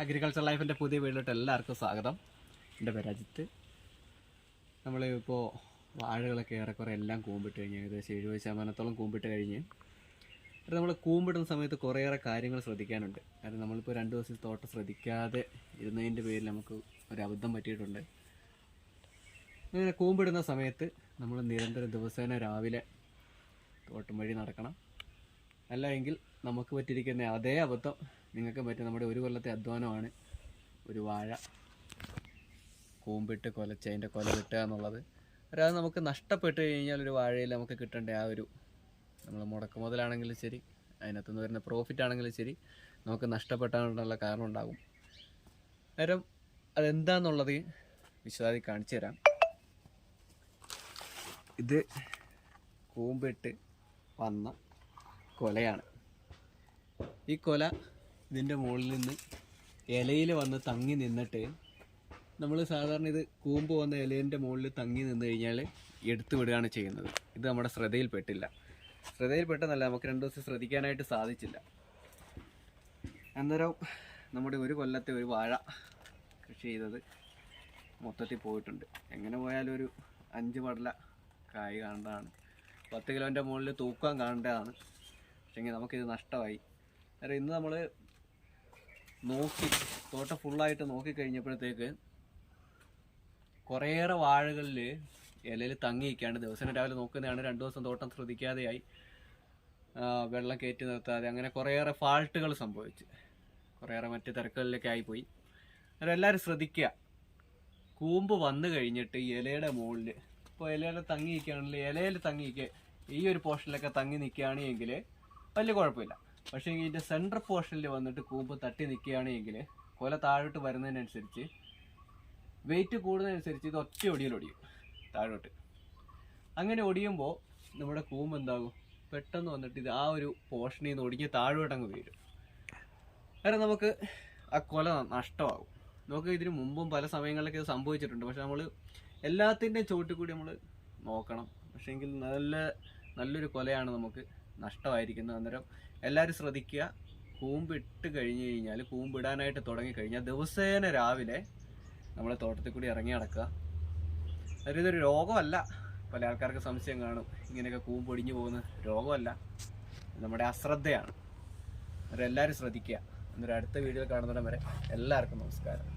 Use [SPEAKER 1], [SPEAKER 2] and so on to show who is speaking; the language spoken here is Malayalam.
[SPEAKER 1] അഗ്രികൾച്ചർ ലൈഫിന്റെ പുതിയ വീട്ടിലോട്ട് എല്ലാവർക്കും സ്വാഗതം. എന്റെ പേര് അജിത്ത്. നമ്മൾ വാഴകളൊക്കെ ഏറെക്കുറെ എല്ലാം കൂമ്പിട്ട് കഴിഞ്ഞ് ഏകദേശം എഴുപത് ശതമാനത്തോളം കൂമ്പിട്ട് കഴിഞ്ഞ് അത് നമ്മൾ കൂമ്പിടുന്ന സമയത്ത് കുറേയേറെ കാര്യങ്ങൾ ശ്രദ്ധിക്കാനുണ്ട്. കാരണം നമ്മളിപ്പോൾ രണ്ട് ദിവസം തോട്ടം ശ്രദ്ധിക്കാതെ ഇരുന്നതിന്റെ പേരിൽ നമുക്ക് ഒരു അബദ്ധം പറ്റിയിട്ടുണ്ട്. അങ്ങനെ കൂമ്പിടുന്ന സമയത്ത് നമ്മൾ നിരന്തരം ദിവസേന രാവിലെ തോട്ടം വഴി നടക്കണം. അല്ല എങ്കിൽ നമുക്ക് പറ്റിയിരിക്കുന്ന അതേ അബദ്ധം നിങ്ങൾക്ക് പറ്റും നമ്മുടെ ഒരു കൊല്ലത്തെ അധ്വാനമാണ് ഒരു വാഴ. കൂമ്പിട്ട് കൊലച്ച് അതിന്റെ കൊല കിട്ടുക എന്നുള്ളത്. ഒരാൾ നമുക്ക് നഷ്ടപ്പെട്ട് കഴിഞ്ഞാൽ ഒരു വാഴയിൽ നമുക്ക് കിട്ടേണ്ട ആ ഒരു നമ്മൾ മുടക്ക് മുതലാണെങ്കിലും ശരി അതിനകത്തുനിന്ന് വരുന്ന പ്രോഫിറ്റ് ആണെങ്കിലും ശരി നമുക്ക് നഷ്ടപ്പെട്ടാനുള്ള കാരണം ഉണ്ടാകും. നേരം അതെന്താന്നുള്ളത് വിശ്വാസി കാണിച്ചു തരാം. ഇത് കൂമ്പിട്ട് വന്ന കൊലയാണ്. ഈ കൊല ഇതിന്റെ മുകളിൽ നിന്ന് ഇലയിൽ വന്ന് തങ്ങി നിന്നിട്ട് നമ്മൾ സാധാരണ ഇത് കൂമ്പ് വന്ന ഇലേന്റെ മുകളിൽ തങ്ങി നിന്ന് കഴിഞ്ഞാൽ എടുത്തു വിടുകയാണ് ചെയ്യുന്നത്. ഇത് നമ്മുടെ ശ്രദ്ധയിൽപ്പെട്ടില്ല. ശ്രദ്ധയിൽപ്പെട്ടതല്ല നമുക്ക് രണ്ട് ദിവസം ശ്രദ്ധിക്കാനായിട്ട് സാധിച്ചില്ല. അന്നേരം നമ്മുടെ ഒരു കൊല്ലത്തെ ഒരു വാഴ കൃഷി ചെയ്തത് മൊത്തത്തിൽ പോയിട്ടുണ്ട്. എങ്ങനെ പോയാലും ഒരു അഞ്ച് പടല കായ് കാണേണ്ടതാണ് പത്ത് കിലോന്റെ മുകളിൽ തൂക്കം കാണേണ്ടതാണ് പക്ഷേ നമുക്കിത് നഷ്ടമായി. അതായത് ഇന്ന് നമ്മൾ നോക്കി തോട്ടം ഫുള്ളായിട്ട് നോക്കി കഴിഞ്ഞപ്പോഴത്തേക്ക് കുറേയേറെ വാഴകളിൽ ഇലയിൽ തങ്ങിയിരിക്കുകയാണ്. ദിവസം രാവിലെ നോക്കുന്നതാണ്. രണ്ട് ദിവസം തോട്ടം ശ്രദ്ധിക്കാതെയായി. വെള്ളം കയറ്റി നിർത്താതെ അങ്ങനെ കുറേയേറെ ഫാൾട്ടുകൾ സംഭവിച്ചു. കുറേയേറെ മറ്റ് തിരക്കുകളിലൊക്കെ ആയിപ്പോയി. അന്നേരം എല്ലാവരും ശ്രദ്ധിക്കുക. കൂമ്പ് വന്നു കഴിഞ്ഞിട്ട് ഇലയുടെ മുകളിൽ ഇപ്പോൾ ഇലയിൽ തങ്ങി നിൽക്കുകയാണെങ്കിൽ ഇലയിൽ തങ്ങി നിൽക്കുക ഈ ഒരു പോർഷനിലൊക്കെ തങ്ങി നിൽക്കുകയാണെങ്കിൽ വലിയ കുഴപ്പമില്ല. പക്ഷേ ഇതിന്റെ സെൻട്രൽ പോർഷനിൽ വന്നിട്ട് കൂമ്പ് തട്ടി നിൽക്കുകയാണെങ്കിൽ കൊല താഴോട്ട് വരുന്നതിനനുസരിച്ച് വെയിറ്റ് കൂടുന്നതനുസരിച്ച് ഇത് ഒറ്റ ഒടിയിൽ ഒടിയും താഴോട്ട്. അങ്ങനെ ഒടിയുമ്പോൾ നമ്മുടെ കൂമ്പ് എന്താകും? പെട്ടെന്ന് വന്നിട്ട് ഇത് ആ ഒരു പോർഷനിൽ നിന്ന് ഒടിഞ്ഞ് താഴോട്ട് അങ്ങ് വീഴും. കാരണം നമുക്ക് ആ കൊല നഷ്ടമാകും. നമുക്ക് ഇതിന് മുമ്പും പല സമയങ്ങളിലൊക്കെ ഇത് സംഭവിച്ചിട്ടുണ്ട്. പക്ഷെ നമ്മൾ എല്ലാത്തിന്റെയും ചുവട്ടിൽ കൂടി നമ്മൾ നോക്കണം. പക്ഷേ എങ്കിൽ നല്ല നല്ലൊരു കൊലയാണ് നമുക്ക് നഷ്ടമായിരിക്കുന്നത് അന്നേരം എല്ലാവരും ശ്രദ്ധിക്കുക. കൂമ്പിട്ട് കഴിഞ്ഞ് കഴിഞ്ഞാൽ കൂമ്പിടാനായിട്ട് തുടങ്ങി കഴിഞ്ഞാൽ ദിവസേന രാവിലെ നമ്മൾ തോട്ടത്തിൽ കൂടി ഇറങ്ങി നടക്കുക. അതായത് ഇതൊരു രോഗമല്ല. പല ആൾക്കാർക്ക് സംശയം കാണും. ഇങ്ങനെയൊക്കെ കൂമ്പൊടിഞ്ഞു പോകുന്ന രോഗമല്ല. നമ്മുടെ അശ്രദ്ധയാണ്. അന്നേരം എല്ലാവരും ശ്രദ്ധിക്കുക. അന്നേരം അടുത്ത വീഡിയോ കാണുന്നിടം വരെ എല്ലാവർക്കും നമസ്കാരം.